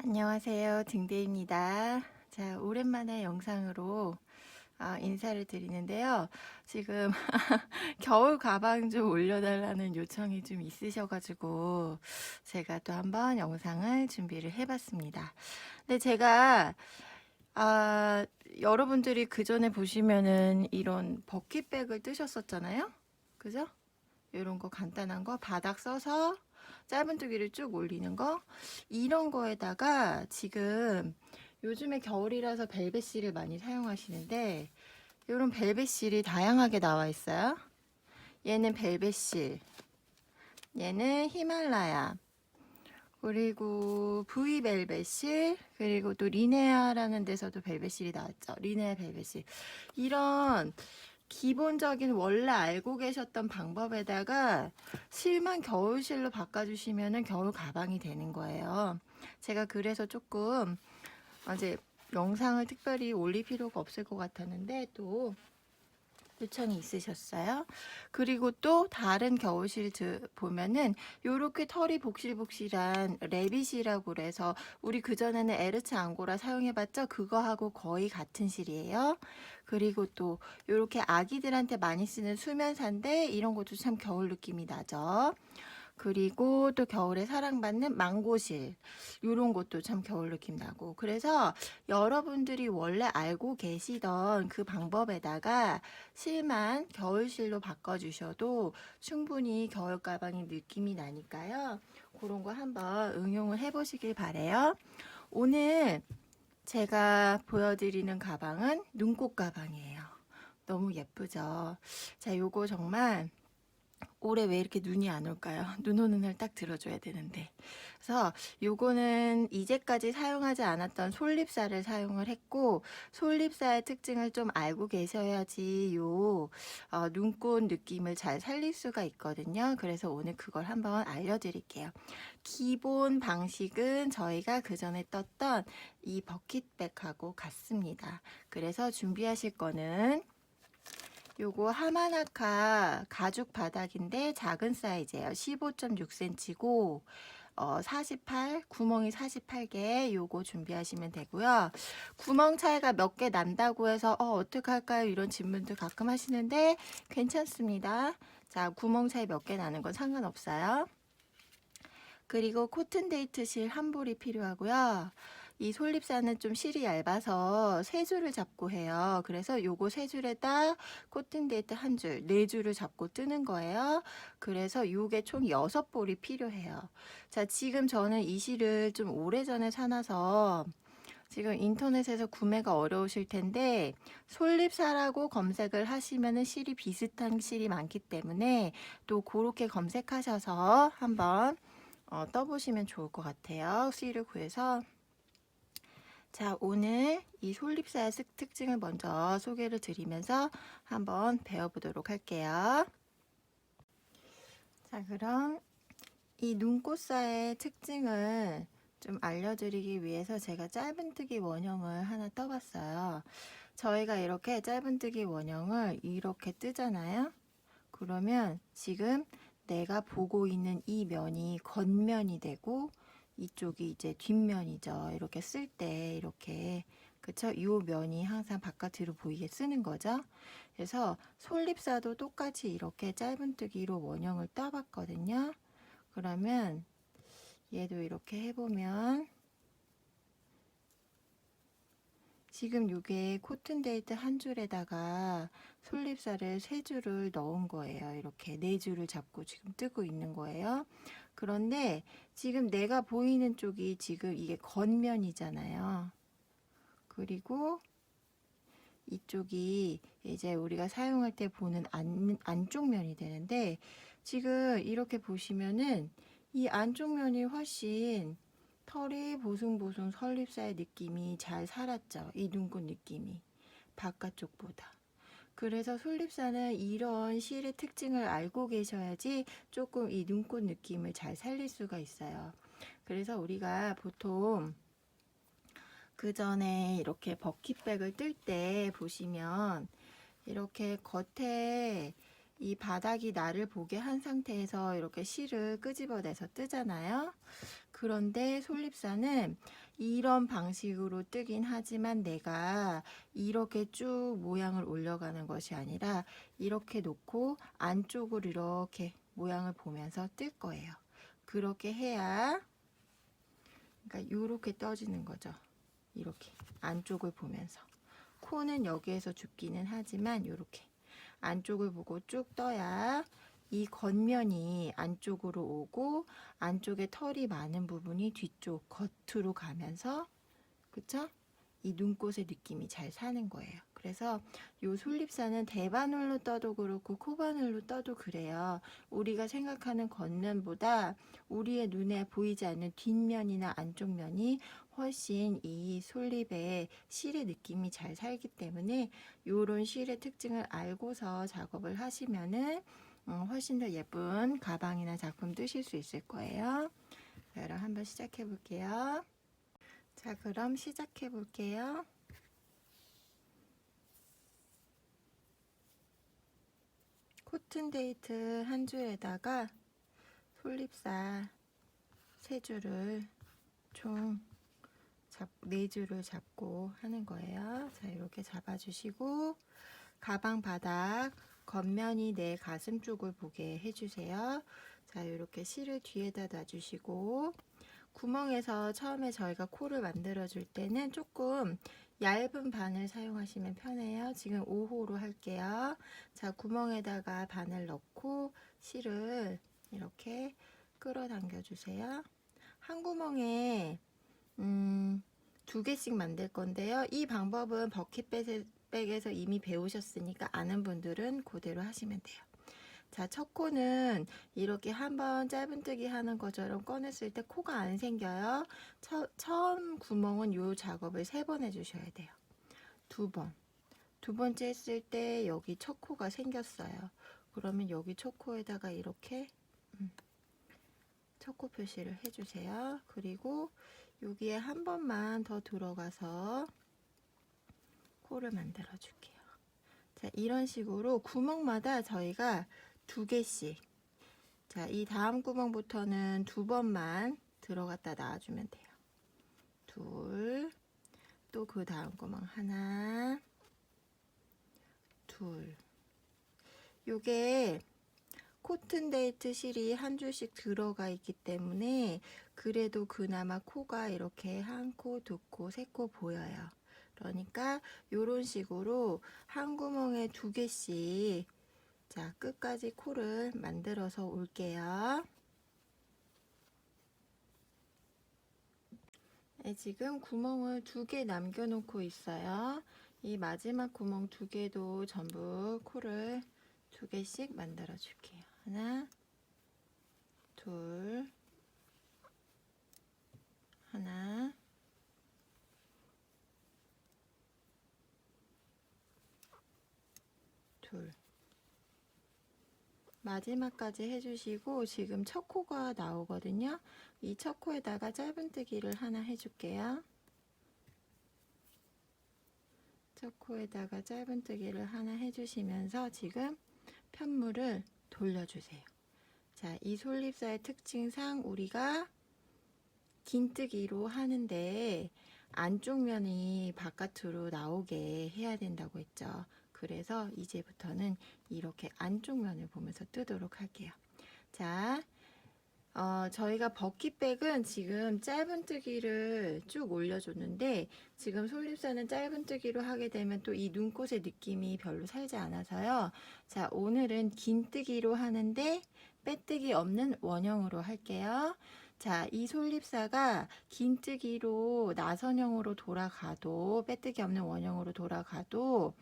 안녕하세요. 등대입니다. 자, 오랜만에 영상으로 아, 인사를 드리는데요. 지금 겨울 가방 좀 올려달라는 요청이 좀 있으셔가지고 제가 또 한번 영상을 준비를 해봤습니다. 근데 제가 아, 여러분들이 그 전에 보시면은 이런 버킷백을 뜨셨었잖아요. 그죠? 이런 거 간단한 거 바닥 써서 짧은뜨기를 쭉 올리는 거 이런 거에다가 지금 요즘에 겨울이라서 벨벳 실을 많이 사용하시는데 이런 벨벳 실이 다양하게 나와 있어요. 얘는 벨벳 실, 얘는 히말라야, 그리고 V 벨벳실, 그리고 또 리네아라는 데서도 벨벳실이 나왔죠. 리네아 벨벳실. 이런 기본적인 원래 알고 계셨던 방법에다가 실만 겨울실로 바꿔주시면은 겨울 가방이 되는 거예요. 제가 그래서 조금 어제 영상을 특별히 올릴 필요가 없을 것 같았는데 또 요청이 있으셨어요. 그리고 또 다른 겨울실 드- 보면은 요렇게 털이 복실복실한 레빗이라고 그래서 우리 그전에는 에르츠 앙고라 사용해봤죠? 그거하고 거의 같은 실이에요. 그리고 또 요렇게 아기들한테 많이 쓰는 수면사인데 이런 것도 참 겨울 느낌이 나죠. 그리고 또 겨울에 사랑받는 망고실 요런 것도 참 겨울 느낌 나고 그래서 여러분들이 원래 알고 계시던 그 방법에다가 실만 겨울실로 바꿔주셔도 충분히 겨울 가방의 느낌이 나니까요. 그런 거 한번 응용을 해보시길 바래요. 오늘 제가 보여드리는 가방은 눈꽃 가방이에요. 너무 예쁘죠? 자, 요거 정말 올해 왜 이렇게 눈이 안 올까요? 눈 오는 날 딱 들어줘야 되는데. 그래서 요거는 이제까지 사용하지 않았던 솔잎살을 사용을 했고 솔잎살 특징을 좀 알고 계셔야지 요 어, 눈꽃 느낌을 잘 살릴 수가 있거든요. 그래서 오늘 그걸 한번 알려드릴게요. 기본 방식은 저희가 그 전에 떴던 이 버킷백하고 같습니다. 그래서 준비하실 거는 요거 하마나카 가죽 바닥인데 작은 사이즈예요. 15.6cm고 어, 48 구멍이 48개 요거 준비하시면 되고요. 구멍 차이가 몇 개 난다고 해서 어 어떻게 할까요? 이런 질문들 가끔 하시는데 괜찮습니다. 자 구멍 차이 몇 개 나는 건 상관없어요. 그리고 코튼 데이트 실 한 볼이 필요하고요. 이 솔잎사는 좀 실이 얇아서 세 줄을 잡고 해요. 그래서 요거 세 줄에다 코튼 데이트 한 줄, 네 줄을 잡고 뜨는 거예요. 그래서 요게 총 여섯 볼이 필요해요. 자, 지금 저는 이 실을 좀 오래전에 사놔서 지금 인터넷에서 구매가 어려우실 텐데 솔잎사라고 검색을 하시면은 실이 비슷한 실이 많기 때문에 또 그렇게 검색하셔서 한번 어, 떠보시면 좋을 것 같아요. 실을 구해서 자, 오늘 이 솔잎사의 습- 특징을 먼저 소개를 드리면서 한번 배워보도록 할게요. 자, 그럼 이 눈꽃사의 특징을 좀 알려드리기 위해서 제가 짧은뜨기 원형을 하나 떠봤어요. 저희가 이렇게 짧은뜨기 원형을 이렇게 뜨잖아요. 그러면 지금 내가 보고 있는 이 면이 겉면이 되고 이쪽이 이제 뒷면이죠. 이렇게 쓸 때 이렇게 그쵸? 이 면이 항상 바깥으로 보이게 쓰는 거죠. 그래서 솔잎사도 똑같이 이렇게 짧은뜨기로 원형을 떠봤거든요. 그러면 얘도 이렇게 해보면 지금 이게 코튼 데이트 한 줄에다가 솔잎살을 세 줄을 넣은 거예요. 이렇게 네 줄을 잡고 지금 뜨고 있는 거예요. 그런데 지금 내가 보이는 쪽이 지금 이게 겉면이잖아요. 그리고 이쪽이 이제 우리가 사용할 때 보는 안, 안쪽 면이 되는데 지금 이렇게 보시면은 이 안쪽 면이 훨씬 털이 보송보송 설립사의 느낌이 잘 살았죠. 이 눈꽃 느낌이 바깥쪽보다. 그래서 솔잎사는 이런 실의 특징을 알고 계셔야지 조금 이 눈꽃 느낌을 잘 살릴 수가 있어요. 그래서 우리가 보통 그 전에 이렇게 버킷백을 뜰 때 보시면 이렇게 겉에 이 바닥이 나를 보게 한 상태에서 이렇게 실을 끄집어내서 뜨잖아요. 그런데 솔잎사는 이런 방식으로 뜨긴 하지만 내가 이렇게 쭉 모양을 올려가는 것이 아니라 이렇게 놓고 안쪽으로 이렇게 모양을 보면서 뜰 거예요. 그렇게 해야 그러니까 이렇게 떠지는 거죠. 이렇게 안쪽을 보면서 코는 여기에서 죽기는 하지만 이렇게 안쪽을 보고 쭉 떠야 이 겉면이 안쪽으로 오고 안쪽에 털이 많은 부분이 뒤쪽 겉으로 가면서 그쵸? 이 눈꽃의 느낌이 잘 사는 거예요. 그래서 요 솔잎사는 대바늘로 떠도 그렇고 코바늘로 떠도 그래요. 우리가 생각하는 겉면보다 우리의 눈에 보이지 않는 뒷면이나 안쪽 면이 훨씬 이 솔잎의 실의 느낌이 잘 살기 때문에 요런 실의 특징을 알고서 작업을 하시면은 어, 훨씬 더 예쁜 가방이나 작품 뜨실 수 있을 거예요. 자, 그럼 한번 시작해 볼게요. 자, 그럼 시작해 볼게요. 코튼 데이트 한 줄에다가 솔잎사 세 줄을 총 잡, 네 줄을 잡고 하는 거예요. 자, 이렇게 잡아주시고 가방 바닥 겉면이 내 가슴 쪽을 보게 해주세요. 자, 이렇게 실을 뒤에다 놔주시고 구멍에서 처음에 저희가 코를 만들어 줄 때는 조금 얇은 바늘 사용하시면 편해요. 지금 5호로 할게요. 자, 구멍에다가 바늘 넣고 실을 이렇게 끌어당겨 주세요. 한 구멍에 음, 두 개씩 만들 건데요. 이 방법은 버킷백에서 이미 배우셨으니까 아는 분들은 그대로 하시면 돼요. 자, 첫 코는 이렇게 한번 짧은뜨기 하는 것처럼 꺼냈을 때 코가 안 생겨요. 처, 처음 구멍은 이 작업을 세 번 해주셔야 돼요. 두 번. 두 번째 했을 때 여기 첫 코가 생겼어요. 그러면 여기 첫 코에다가 이렇게 음, 첫코 표시를 해주세요. 그리고 여기에 한 번만 더 들어가서 코를 만들어 줄게요. 자, 이런 식으로 구멍마다 저희가 두 개씩. 자, 이 다음 구멍부터는 두 번만 들어갔다 놔주면 돼요. 둘, 또 그 다음 구멍 하나, 둘. 요게 코튼 데이트 실이 한 줄씩 들어가 있기 때문에 그래도 그나마 코가 이렇게 한 코, 두 코, 세 코 보여요. 그러니까 요런 식으로 한 구멍에 두 개씩 자, 끝까지 코를 만들어서 올게요. 네, 지금 구멍을 두 개 남겨놓고 있어요. 이 마지막 구멍 두 개도 전부 코를 두 개씩 만들어 줄게요. 하나, 둘, 하나, 둘. 마지막까지 해주시고 지금 첫 코가 나오거든요. 이 첫 코에다가 짧은뜨기를 하나 해줄게요. 첫 코에다가 짧은뜨기를 하나 해주시면서 지금 편물을 돌려주세요. 자, 이 솔잎사의 특징상 우리가 긴뜨기로 하는데 안쪽 면이 바깥으로 나오게 해야 된다고 했죠. 그래서 이제부터는 이렇게 안쪽 면을 보면서 뜨도록 할게요. 자, 어, 저희가 버킷백은 지금 짧은뜨기를 쭉 올려줬는데 지금 솔잎사는 짧은뜨기로 하게 되면 또 이 눈꽃의 느낌이 별로 살지 않아서요. 자, 오늘은 긴뜨기로 하는데 빼뜨기 없는 원형으로 할게요. 자, 이 솔잎사가 긴뜨기로 나선형으로 돌아가도 빼뜨기 없는 원형으로 돌아가도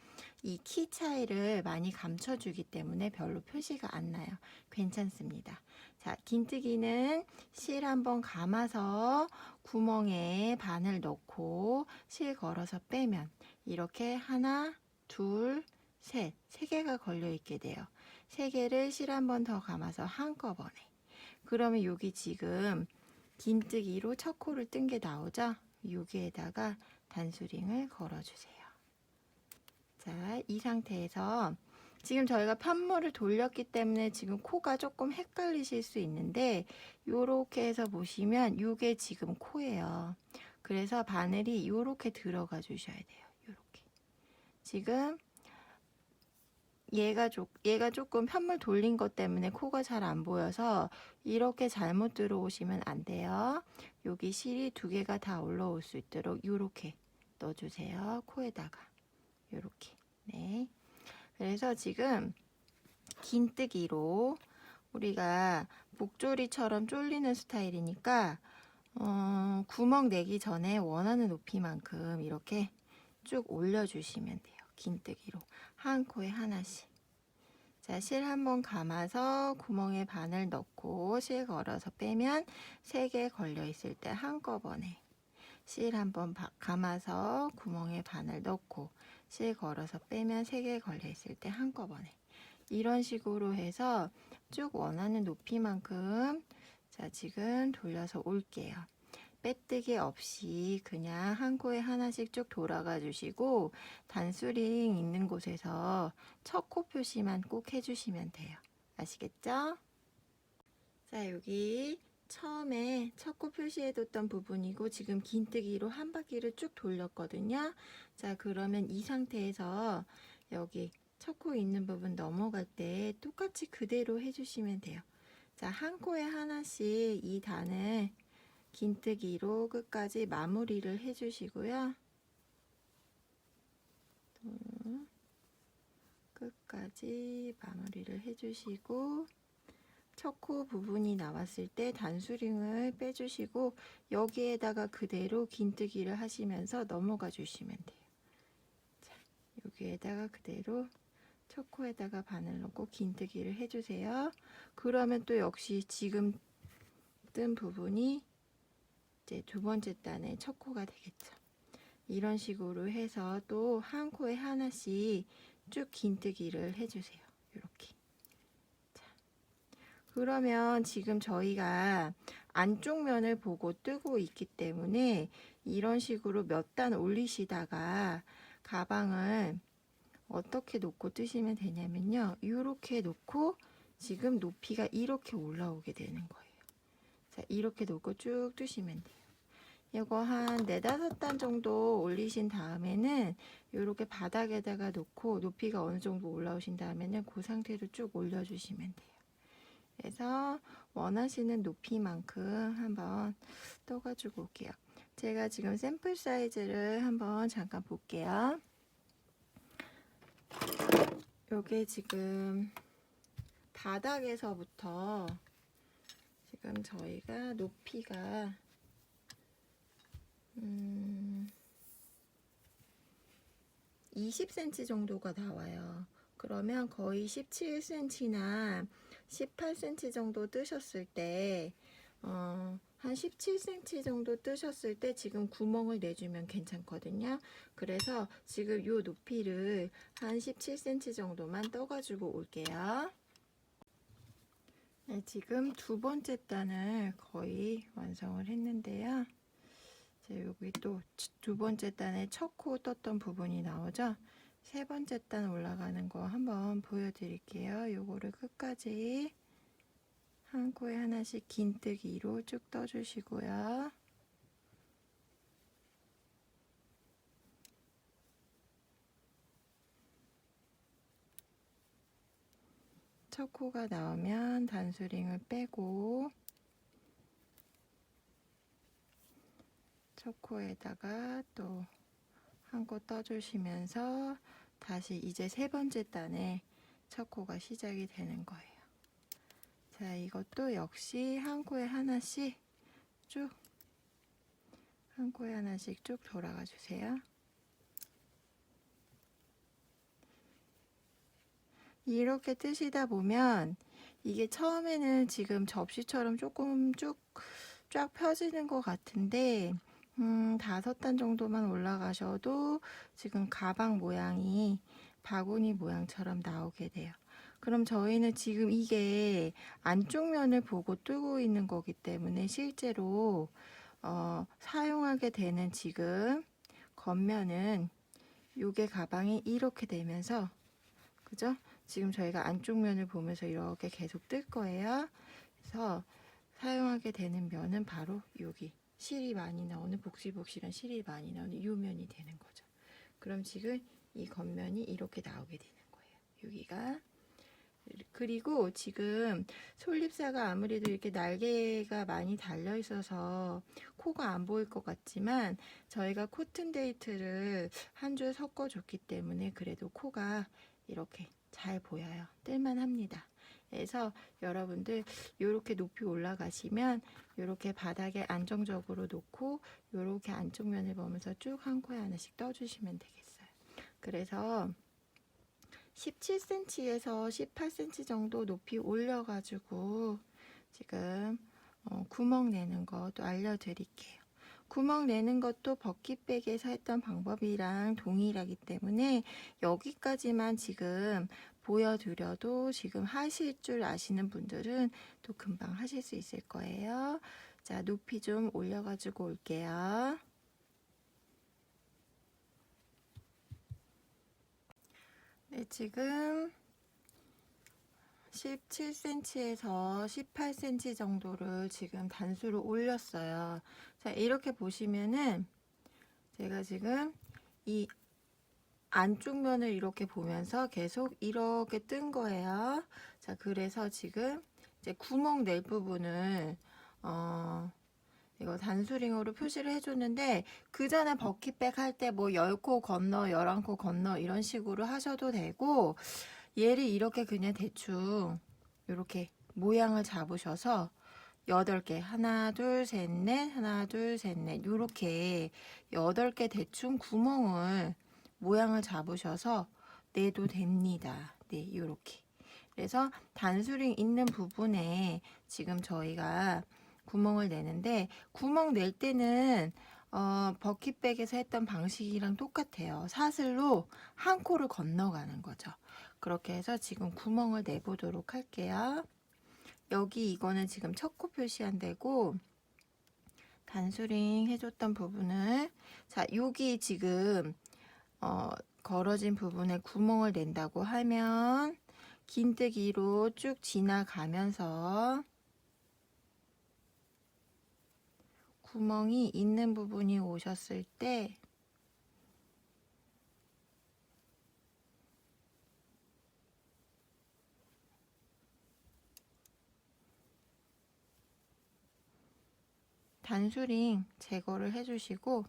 이 키 차이를 많이 감춰주기 때문에 별로 표시가 안 나요. 괜찮습니다. 자, 긴뜨기는 실 한번 감아서 구멍에 바늘 넣고 실 걸어서 빼면 이렇게 하나, 둘, 셋, 세 개가 걸려 있게 돼요. 세 개를 실 한번 더 감아서 한꺼번에. 그러면 여기 지금 긴뜨기로 첫 코를 뜬 게 나오죠? 여기에다가 단수링을 걸어주세요. 자, 이 상태에서 지금 저희가 판물을 돌렸기 때문에 지금 코가 조금 헷갈리실 수 있는데 요렇게 해서 보시면 요게 지금 코예요. 그래서 바늘이 요렇게 들어가 주셔야 돼요. 요렇게. 지금 얘가 조, 얘가 조금 편물 돌린 것 때문에 코가 잘 안 보여서 이렇게 잘못 들어오시면 안 돼요. 여기 실이 두 개가 다 올라올 수 있도록 요렇게 넣어주세요. 코에다가 요렇게. 네. 그래서 지금 긴뜨기로 우리가 목조리처럼 쫄리는 스타일이니까 어, 구멍 내기 전에 원하는 높이만큼 이렇게 쭉 올려주시면 돼요. 긴뜨기로 한 코에 하나씩. 자, 실 한번 감아서 구멍에 바늘 넣고 실 걸어서 빼면 세 개 걸려 있을 때 한꺼번에 실 한번 바- 감아서 구멍에 바늘 넣고 실 걸어서 빼면 세개 걸려 있을 때 한꺼번에 이런 식으로 해서 쭉 원하는 높이만큼 자 지금 돌려서 올게요. 빼뜨기 없이 그냥 한 코에 하나씩 쭉 돌아가 주시고 단수링 있는 곳에서 첫 코 표시만 꼭 해주시면 돼요. 아시겠죠? 자 여기 처음에 첫 코 표시해뒀던 부분이고 지금 긴뜨기로 한 바퀴를 쭉 돌렸거든요. 자 그러면 이 상태에서 여기 첫 코 있는 부분 넘어갈 때 똑같이 그대로 해주시면 돼요. 자한 코에 하나씩 이 단을 긴뜨기로 끝까지 마무리를 해주시고요. 또 끝까지 마무리를 해주시고 첫코 부분이 나왔을 때 단수링을 빼주시고 여기에다가 그대로 긴뜨기를 하시면서 넘어가 주시면 돼요. 자, 여기에다가 그대로 첫 코에다가 바늘 넣고 긴뜨기를 해주세요. 그러면 또 역시 지금 뜬 부분이 이제 두 번째 단의 첫 코가 되겠죠. 이런 식으로 해서 또 한 코에 하나씩 쭉 긴뜨기를 해주세요. 이렇게. 자, 그러면 지금 저희가 안쪽 면을 보고 뜨고 있기 때문에 이런 식으로 몇 단 올리시다가 가방을 어떻게 놓고 뜨시면 되냐면요. 이렇게 놓고 지금 높이가 이렇게 올라오게 되는 거예요. 자, 이렇게 놓고 쭉 뜨시면 돼요. 이거 한 네다섯 단 정도 올리신 다음에는 이렇게 바닥에다가 놓고 높이가 어느 정도 올라오신 다음에는 그 상태로 쭉 올려주시면 돼요. 그래서 원하시는 높이만큼 한번 떠가지고 올게요. 제가 지금 샘플 사이즈를 한번 잠깐 볼게요. 요게 지금 바닥에서부터 지금 저희가 높이가 음 20cm 정도가 나와요. 그러면 거의 17cm나 18cm 정도 뜨셨을 때, 어, 한 17cm 정도 뜨셨을 때 지금 구멍을 내주면 괜찮거든요. 그래서 지금 요 높이를 한 17cm 정도만 떠가지고 올게요. 네, 지금 두 번째 단을 거의 완성을 했는데요. 자, 여기 또 두 번째 단에 첫 코 떴던 부분이 나오죠. 세 번째 단 올라가는 거 한번 보여드릴게요. 요거를 끝까지 한 코에 하나씩 긴뜨기로 쭉 떠주시고요. 첫 코가 나오면 단수링을 빼고 첫 코에다가 또 한코 떠주시면서 다시 이제 세 번째 단에 첫 코가 시작이 되는 거예요. 자, 이것도 역시 한 코에 하나씩 쭉, 한 코에 하나씩 쭉 돌아가 주세요. 이렇게 뜨시다 보면 이게 처음에는 지금 접시처럼 조금 쭉 쫙 펴지는 것 같은데 음, 다섯 단 정도만 올라가셔도 지금 가방 모양이 바구니 모양처럼 나오게 돼요. 그럼 저희는 지금 이게 안쪽 면을 보고 뜨고 있는 거기 때문에 실제로 어, 사용하게 되는 지금 겉면은 요게 가방이 이렇게 되면서 그죠? 지금 저희가 안쪽 면을 보면서 이렇게 계속 뜰 거예요. 그래서 사용하게 되는 면은 바로 여기 실이 많이 나오는 복실복실한 실이 많이 나오는 이 면이 되는 거죠. 그럼 지금 이 겉면이 이렇게 나오게 되는 거예요. 여기가 그리고 지금 솔잎사가 아무래도 이렇게 날개가 많이 달려 있어서 코가 안 보일 것 같지만 저희가 코튼 데이트를 한 줄 섞어 줬기 때문에 그래도 코가 이렇게 잘 보여요. 뜰만 합니다. 그래서 여러분들 이렇게 높이 올라가시면 이렇게 바닥에 안정적으로 놓고 이렇게 안쪽 면을 보면서 쭉 한 코에 하나씩 떠주시면 되겠어요. 그래서 17cm에서 18cm 정도 높이 올려가지고 지금 어, 구멍 내는 것도 알려드릴게요. 구멍 내는 것도 버킷백에서 했던 방법이랑 동일하기 때문에 여기까지만 지금 보여드려도 지금 하실 줄 아시는 분들은 또 금방 하실 수 있을 거예요. 자, 높이 좀 올려가지고 올게요. 네, 지금 17cm에서 18cm 정도를 지금 단수로 올렸어요. 자, 이렇게 보시면은 제가 지금 이 안쪽 면을 이렇게 보면서 계속 이렇게 뜬 거예요. 자, 그래서 지금 이제 구멍 낼 부분을 어 이거 단수링으로 표시를 해줬는데 그 전에 버킷백 할 때 뭐 10코 건너 11코 건너 이런 식으로 하셔도 되고 얘를 이렇게 그냥 대충 이렇게 모양을 잡으셔서 8개 하나 둘셋넷 하나 둘셋넷 이렇게 8개 대충 구멍을 모양을 잡으셔서 내도 됩니다. 네 이렇게 그래서 단수링 있는 부분에 지금 저희가 구멍을 내는데 구멍 낼 때는 어, 버킷백에서 했던 방식이랑 똑같아요. 사슬로 한 코를 건너가는 거죠. 그렇게 해서 지금 구멍을 내보도록 할게요. 여기 이거는 지금 첫 코 표시한 데고 단수링 해줬던 부분을 자 여기 지금 어, 걸어진 부분에 구멍을 낸다고 하면 긴뜨기로 쭉 지나가면서 구멍이 있는 부분이 오셨을 때 단수링 제거를 해주시고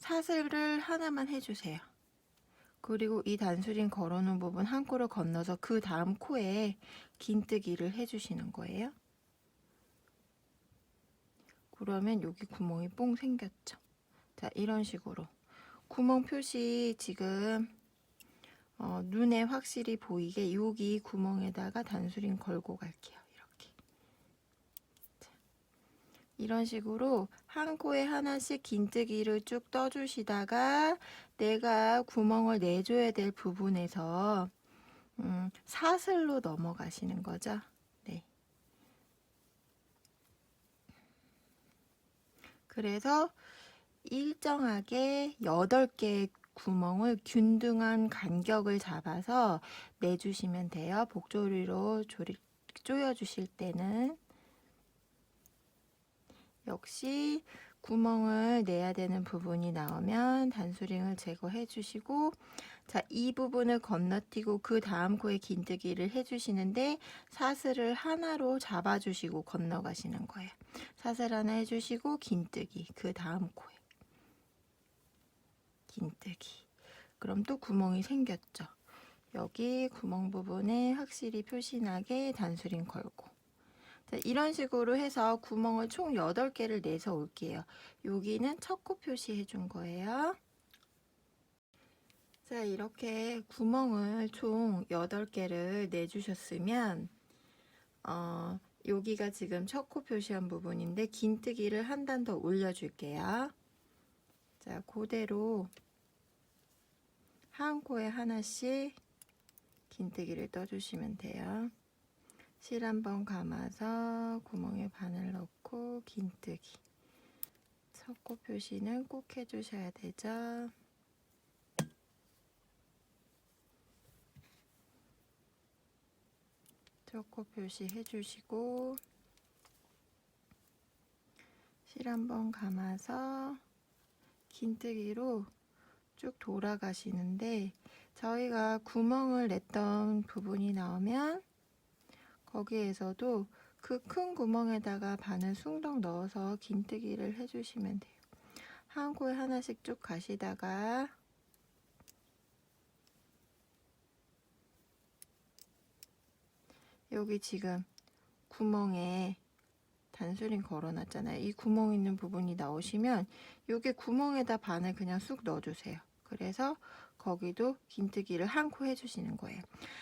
사슬을 하나만 해주세요. 그리고 이 단수링 걸어놓은 부분 한 코를 건너서 그 다음 코에 긴뜨기를 해주시는 거예요. 그러면 여기 구멍이 뽕 생겼죠. 자, 이런 식으로. 구멍 표시 지금 어, 눈에 확실히 보이게 여기 구멍에다가 단수링 걸고 갈게요. 이렇게. 자, 이런 식으로 한 코에 하나씩 긴뜨기를 쭉 떠주시다가 내가 구멍을 내줘야 될 부분에서 음, 사슬로 넘어가시는 거죠. 네. 그래서 일정하게 8개의 구멍을 균등한 간격을 잡아서 내주시면 돼요. 복조리로 조리, 조여주실 때는. 역시 구멍을 내야 되는 부분이 나오면 단수링을 제거해 주시고 자, 이 부분을 건너뛰고 그 다음 코에 긴뜨기를 해 주시는데 사슬을 하나로 잡아 주시고 건너가시는 거예요. 사슬 하나 해 주시고 긴뜨기 그 다음 코에 긴뜨기 그럼 또 구멍이 생겼죠. 여기 구멍 부분에 확실히 표시나게 단수링 걸고 자, 이런 식으로 해서 구멍을 총 8개를 내서 올게요. 여기는 첫 코 표시해 준 거예요. 자, 이렇게 구멍을 총 8개를 내주셨으면, 어, 여기가 지금 첫 코 표시한 부분인데, 긴뜨기를 한 단 더 올려줄게요. 자, 그대로 한 코에 하나씩 긴뜨기를 떠주시면 돼요. 실 한번 감아서 구멍에 바늘 넣고 긴뜨기. 석고 표시는 꼭 해주셔야 되죠? 석고 표시 해주시고 실 한번 감아서 긴뜨기로 쭉 돌아가시는데 저희가 구멍을 냈던 부분이 나오면 거기에서도 그 큰 구멍에다가 바늘 숭덩 넣어서 긴뜨기를 해주시면 돼요. 한 코에 하나씩 쭉 가시다가 여기 지금 구멍에 단수링 걸어놨잖아요. 이 구멍 있는 부분이 나오시면 여기 구멍에다 바늘 그냥 쑥 넣어주세요. 그래서 거기도 긴뜨기를 한 코 해주시는 거예요.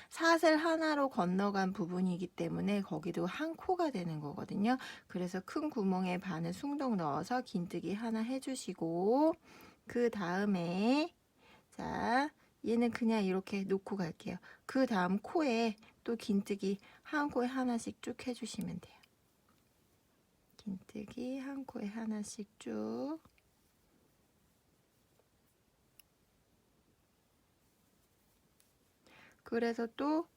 사슬 하나로 건너간 부분이기 때문에 거기도 한 코가 되는 거거든요. 그래서 큰 구멍에 바늘 숭덩 넣어서 긴뜨기 하나 해주시고 그 다음에 자 얘는 그냥 이렇게 놓고 갈게요. 그 다음 코에 또 긴뜨기 한 코에 하나씩 쭉 해주시면 돼요. 긴뜨기 한 코에 하나씩 쭉 그래서 또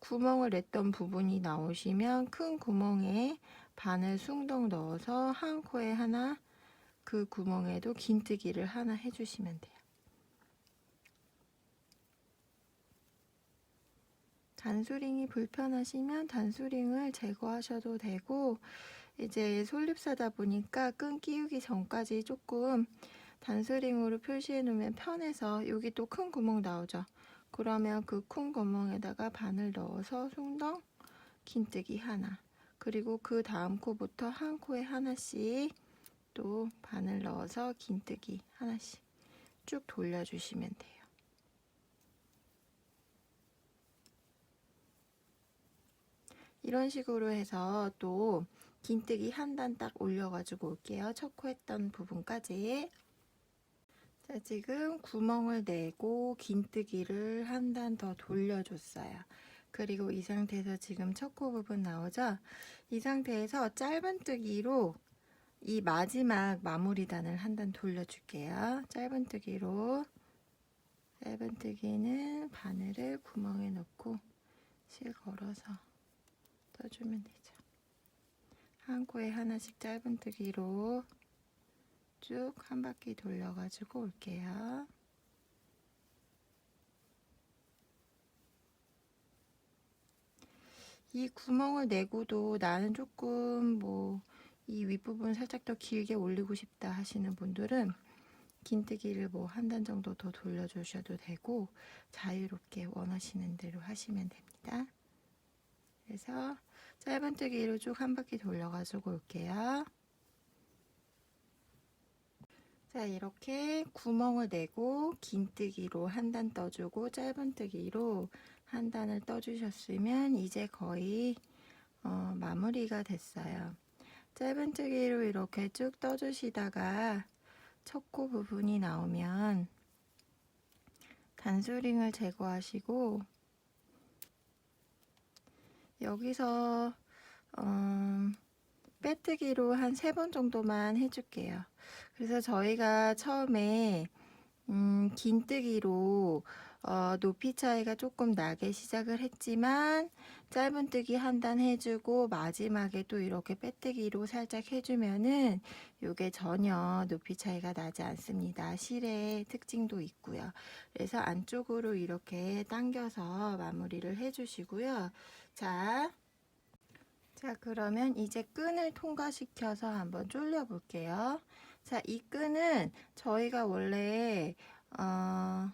구멍을 냈던 부분이 나오시면 큰 구멍에 바늘 숭덩 넣어서 한 코에 하나 그 구멍에도 긴뜨기를 하나 해주시면 돼요. 단수링이 불편하시면 단수링을 제거하셔도 되고 이제 솔잎사다 보니까 끈 끼우기 전까지 조금 단수링으로 표시해 놓으면 편해서 여기 또 큰 구멍 나오죠. 그러면 그 큰 구멍에다가 바늘 넣어서 숭덩 긴뜨기 하나 그리고 그 다음 코부터 한 코에 하나씩 또 바늘 넣어서 긴뜨기 하나씩 쭉 돌려주시면 돼요. 이런 식으로 해서 또 긴뜨기 한 단 딱 올려가지고 올게요. 첫 코 했던 부분까지. 자, 지금 구멍을 내고 긴뜨기를 한 단 더 돌려줬어요. 그리고 이 상태에서 지금 첫 코 부분 나오죠? 이 상태에서 짧은뜨기로 이 마지막 마무리단을 한 단 돌려줄게요. 짧은뜨기로 짧은뜨기는 바늘을 구멍에 넣고 실 걸어서 떠주면 되죠. 한 코에 하나씩 짧은뜨기로 쭉 한 바퀴 돌려가지고 올게요. 이 구멍을 내고도 나는 조금 뭐 이 윗부분 살짝 더 길게 올리고 싶다 하시는 분들은 긴뜨기를 뭐 한 단 정도 더 돌려주셔도 되고 자유롭게 원하시는 대로 하시면 됩니다. 그래서 짧은 뜨기로 쭉 한 바퀴 돌려가지고 올게요. 자 이렇게 구멍을 내고 긴뜨기로 한 단 떠주고 짧은뜨기로 한 단을 떠주셨으면 이제 거의 어, 마무리가 됐어요. 짧은뜨기로 이렇게 쭉 떠주시다가 첫코 부분이 나오면 단수링을 제거하시고 여기서 음, 빼뜨기로 한 세 번 정도만 해줄게요. 그래서 저희가 처음에 음, 긴뜨기로 어, 높이 차이가 조금 나게 시작을 했지만 짧은뜨기 한 단 해주고 마지막에 또 이렇게 빼뜨기로 살짝 해주면은 이게 전혀 높이 차이가 나지 않습니다. 실의 특징도 있고요. 그래서 안쪽으로 이렇게 당겨서 마무리를 해주시고요. 자, 자 그러면 이제 끈을 통과시켜서 한번 졸려 볼게요. 자, 이 끈은 저희가 원래 어,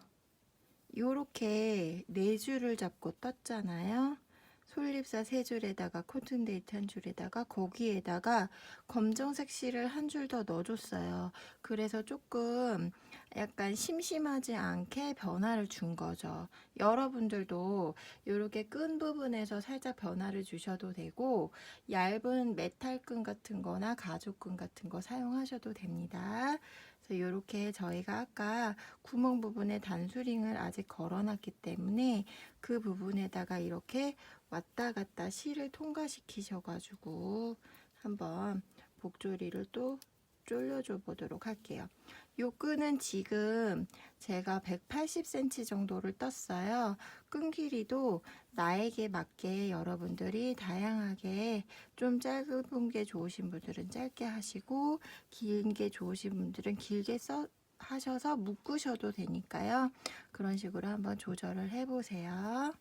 요렇게 네 줄을 잡고 떴잖아요. 솔잎사 세 줄에다가 코튼데이트 한 줄에다가 거기에다가 검정색 실을 한 줄 더 넣어줬어요. 그래서 조금 약간 심심하지 않게 변화를 준 거죠. 여러분들도 이렇게 끈 부분에서 살짝 변화를 주셔도 되고 얇은 메탈끈 같은 거나 가죽끈 같은 거 사용하셔도 됩니다. 그래서 이렇게 저희가 아까 구멍 부분에 단수링을 아직 걸어놨기 때문에 그 부분에다가 이렇게 왔다 갔다 실을 통과시키셔가지고 한번 복조리를 또 졸려줘 보도록 할게요. 요 끈은 지금 제가 180cm 정도를 떴어요. 끈 길이도 나에게 맞게 여러분들이 다양하게 좀 짧은 게 좋으신 분들은 짧게 하시고 긴 게 좋으신 분들은 길게 써 하셔서 묶으셔도 되니까요. 그런 식으로 한번 조절을 해보세요.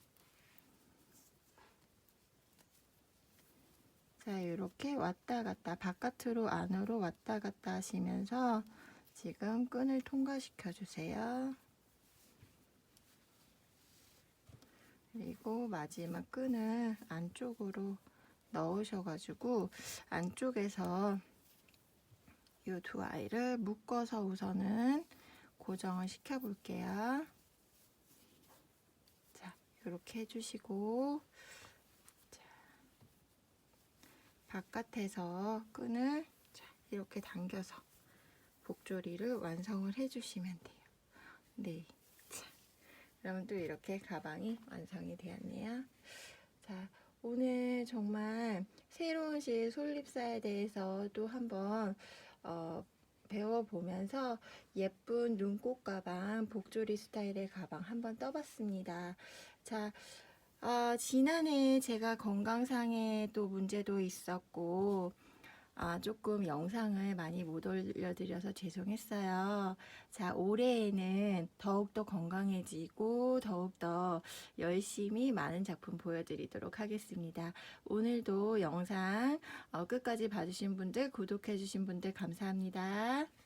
자, 이렇게 왔다 갔다 바깥으로 안으로 왔다 갔다 하시면서 지금 끈을 통과시켜 주세요. 그리고 마지막 끈을 안쪽으로 넣으셔가지고 안쪽에서 이 두 아이를 묶어서 우선은 고정을 시켜 볼게요. 자, 이렇게 해주시고 자, 바깥에서 끈을 자, 이렇게 당겨서 복조리를 완성을 해주시면 돼요. 네. 자, 그러면 또 이렇게 가방이 완성이 되었네요. 자, 오늘 정말 새로운 실 솔잎사에 대해서 또 한번 어, 배워보면서 예쁜 눈꽃 가방, 복조리 스타일의 가방 한번 떠봤습니다. 자, 아, 지난해 제가 건강상의 또 문제도 있었고, 아, 조금 영상을 많이 못 올려드려서 죄송했어요. 자, 올해에는 더욱더 건강해지고, 더욱더 열심히 많은 작품 보여드리도록 하겠습니다. 오늘도 영상 어, 끝까지 봐주신 분들, 구독해주신 분들 감사합니다.